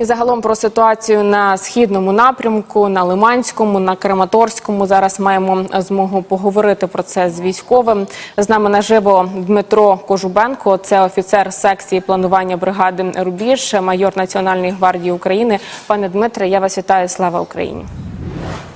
І загалом про ситуацію на східному напрямку, на Лиманському, на Краматорському. Зараз маємо змогу поговорити про це з військовим. З нами наживо Дмитро Кожубенко, це офіцер секції планування бригади Рубіж, майор Національної гвардії України. Пане Дмитре, я вас вітаю. Слава Україні!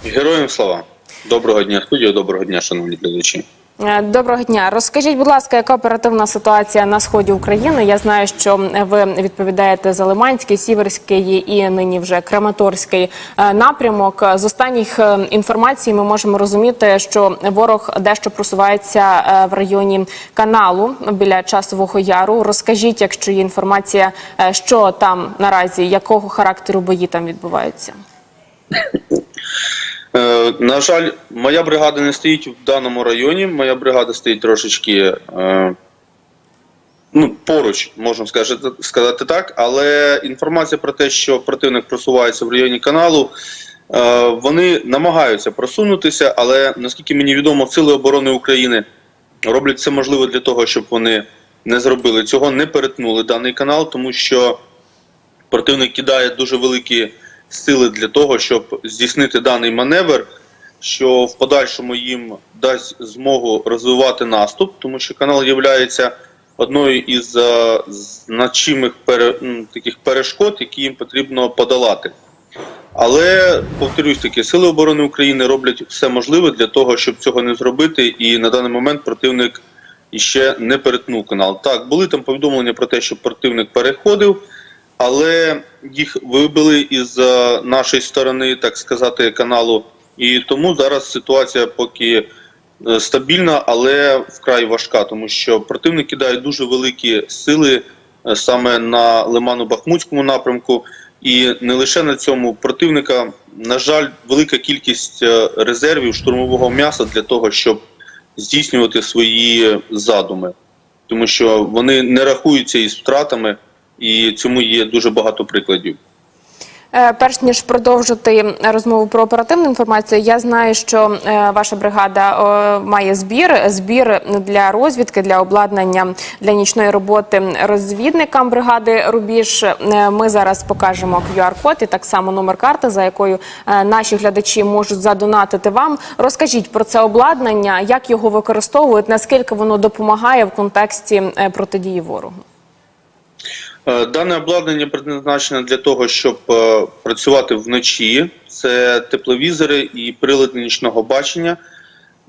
Героям слава. Доброго дня, студія, доброго дня, шановні глядачі. Е, Доброго дня. Розкажіть, будь ласка, яка оперативна ситуація на сході України? Я знаю, що ви відповідаєте за Лиманський, Сіверський і нині вже Краматорський е, напрямок. З останніх е, інформацій ми можемо розуміти, що ворог дещо просувається в районі каналу біля часового яру. Розкажіть, якщо є інформація, що там наразі, якого характеру бої там відбуваються? Е, на жаль, моя бригада не стоїть в даному районі. Моя бригада стоїть трошечки е, ну, поруч, можна сказати, так. Але інформація про те, що противник просувається в районі каналу, е, вони намагаються просунутися, але наскільки мені відомо, Сили оборони України роблять все можливе для того, щоб вони не зробили цього, не перетнули даний канал, тому що противник кидає дуже великі сили для того, щоб здійснити даний маневр, що в подальшому їм дасть змогу розвивати наступ, тому що канал є одною із е, значимих пере, таких перешкод, які їм потрібно подолати. Але повторюсь таки, сили оборони України роблять все можливе для того, щоб цього не зробити, і на даний момент противник іще не перетнув канал. Так, були там повідомлення про те, що противник переходив, але їх вибили із е, нашої сторони, так сказати, каналу. І тому зараз ситуація поки е, стабільна, але вкрай важка, тому що противник кидає дуже великі сили е, саме на Лиману-Бахмутському напрямку. І не лише на цьому противника, на жаль, велика кількість резервів штурмового м'яса для того, щоб здійснювати свої задуми, тому що вони не рахуються із втратами, і цьому є дуже багато прикладів. Е, Перш ніж продовжити розмову про оперативну інформацію, я знаю, що е, ваша бригада має збір, збір для розвідки, для обладнання для нічної роботи розвідникам бригади Рубіж. Е, Ми зараз покажемо QR-код і так само номер карти, за якою наші глядачі можуть задонатити вам. Розкажіть про це обладнання, як його використовують, наскільки воно допомагає в контексті протидії ворогу. Е, Дане обладнання предназначене для того, щоб е, працювати вночі. Це тепловізори і прилади нічного бачення,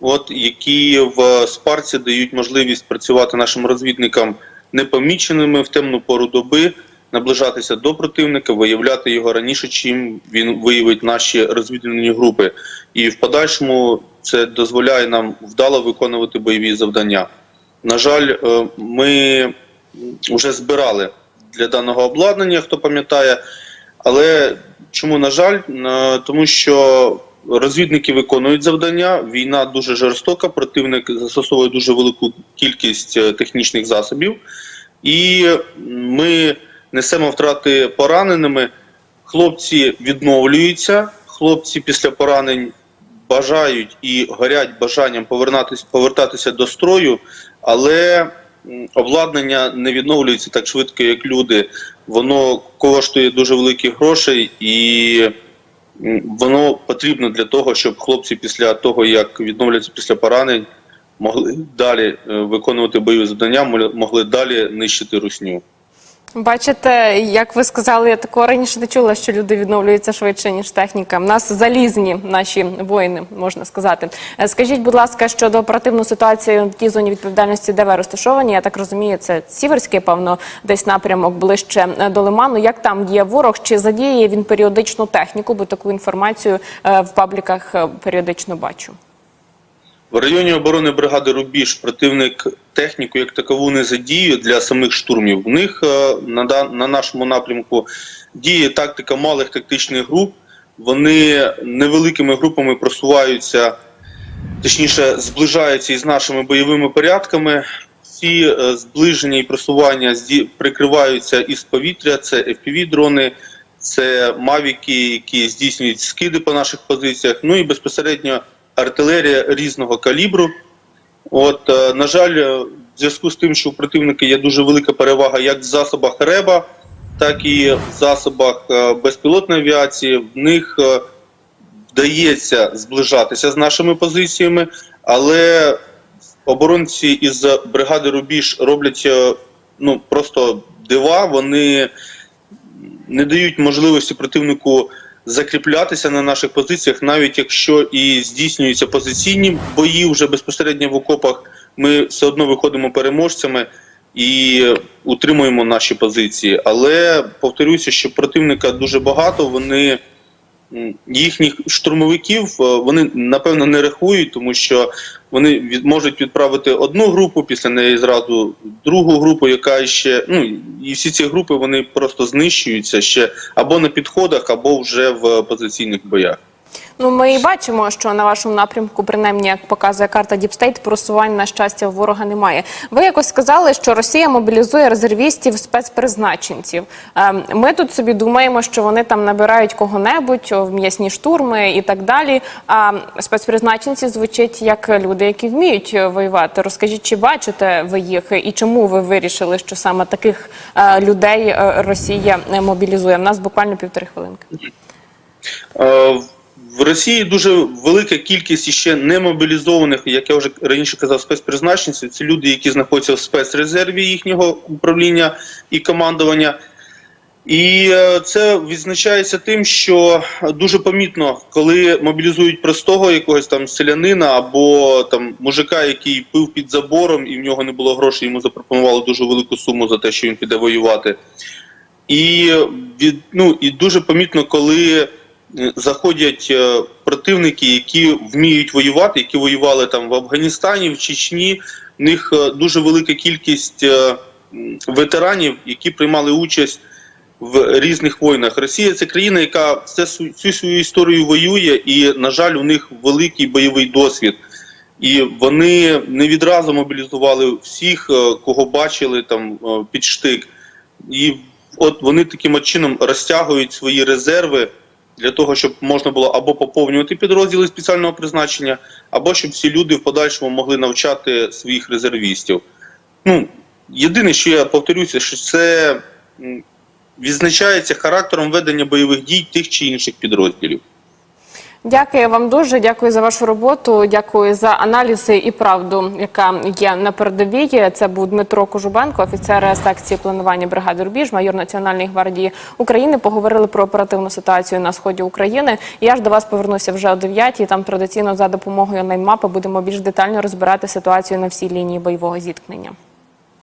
от, які в спарці дають можливість працювати нашим розвідникам непоміченими в темну пору доби, наближатися до противника, виявляти його раніше, чим він виявить наші розвідувальні групи. І в подальшому це дозволяє нам вдало виконувати бойові завдання. На жаль, е, ми вже збирали для даного обладнання, хто пам'ятає. Але чому на жаль? Тому що розвідники виконують завдання. Війна дуже жорстока, противник застосовує дуже велику кількість е, технічних засобів, і ми несемо втрати пораненими. Хлопці відновлюються, хлопці після поранень бажають і горять бажанням повернатися, повертатися до строю, але обладнання не відновлюється так швидко, як люди. Воно коштує дуже великі грошей і воно потрібно для того, щоб хлопці після того, як відновляться після поранень, могли далі е, виконувати бойові завдання, могли далі нищити русню. Бачите, як ви сказали, я такого раніше не чула, що люди відновлюються швидше, ніж техніка. У нас залізні наші воїни, можна сказати. Е, Скажіть, будь ласка, щодо оперативної ситуації в тій зоні відповідальності, де ви розташовані, я так розумію, це Сіверський, певно, десь напрямок ближче е, до Лиману. Як там є ворог? Чи задіє він періодичну техніку? Бо таку інформацію е, в пабліках періодично бачу. В районі оборони бригади Рубіж противник техніку як такову не задіює для самих штурмів. В них е, на, на нашому напрямку діє тактика малих тактичних груп. Вони невеликими групами просуваються, точніше, зближаються із нашими бойовими порядками. Ці е, зближення і просування прикриваються із повітря, це FPV-дрони, це мавіки, які здійснюють скиди по наших позиціях. Ну і безпосередньо артилерія різного калібру. От, е, на жаль, е, в зв'язку з тим, що у противника є дуже велика перевага як в засобах РЕБа, так і в засобах е, безпілотної авіації. В них вдається зближатися з нашими позиціями, але оборонці із бригади Рубіж роблять ну просто дива. Вони не дають можливості противнику закріплятися на наших позиціях, навіть якщо і здійснюються позиційні бої вже безпосередньо в окопах, ми все одно виходимо переможцями і утримуємо наші позиції. Але повторюся, що противника дуже багато. Вони їхніх штурмовиків е, вони напевно не рахують, тому що вони від, можуть відправити одну групу, після неї зразу другу групу, яка ще ну і всі ці групи вони просто знищуються ще або на підходах, або вже в позиційних боях. Ну, ми бачимо, що на вашому напрямку, принаймні, як показує карта Діпстейт, просувань на щастя ворога немає. Ви якось сказали, що Росія мобілізує резервістів спецпризначенців. Ем, Ми тут собі думаємо, що вони там набирають кого-небудь в м'ясні штурми і так далі. А спецпризначенці звучать як люди, які вміють е, воювати. Розкажіть, чи бачите ви їх і чому ви вирішили, що саме таких е, людей е, Росія мобілізує? У нас буквально півтори хвилинки. Е, В Росії дуже велика кількість іще немобілізованих, як я вже раніше казав, спецпризначенців. Це люди, які знаходяться в спецрезерві їхнього управління і командування. І е, це відзначається тим, що дуже помітно, коли мобілізують простого якогось там селянина або там мужика, який пив під забором, і в нього не було грошей, йому запропонували дуже велику суму за те, що він піде воювати. І від ну і дуже помітно, коли е, заходять е, противники, які вміють воювати, які воювали там в Афганістані, в Чечні. В них е, дуже велика кількість е, ветеранів, які приймали участь в різних війнах. Росія це країна, яка всю свою історію воює, і на жаль, у них великий бойовий досвід. І вони не відразу мобілізували всіх, кого бачили там під штик. І от вони таким чином розтягують свої резерви для того, щоб можна було або поповнювати підрозділи спеціального призначення, або щоб всі люди в подальшому могли навчати своїх резервістів. Ну, єдине, що я повторюся, що це відзначається характером ведення бойових дій тих чи інших підрозділів. Дякую вам дуже. Дякую за вашу роботу. Дякую за аналізи і правду, яка є на передовій. Це був Дмитро Кожубенко, офіцер секції планування бригади Рубіж, майор Національної гвардії України. Поговорили про оперативну ситуацію на сході України. Я ж до вас повернуся вже о 9 Там традиційно за допомогою наймапи будемо більш детально розбирати ситуацію на всій лінії бойового зіткнення.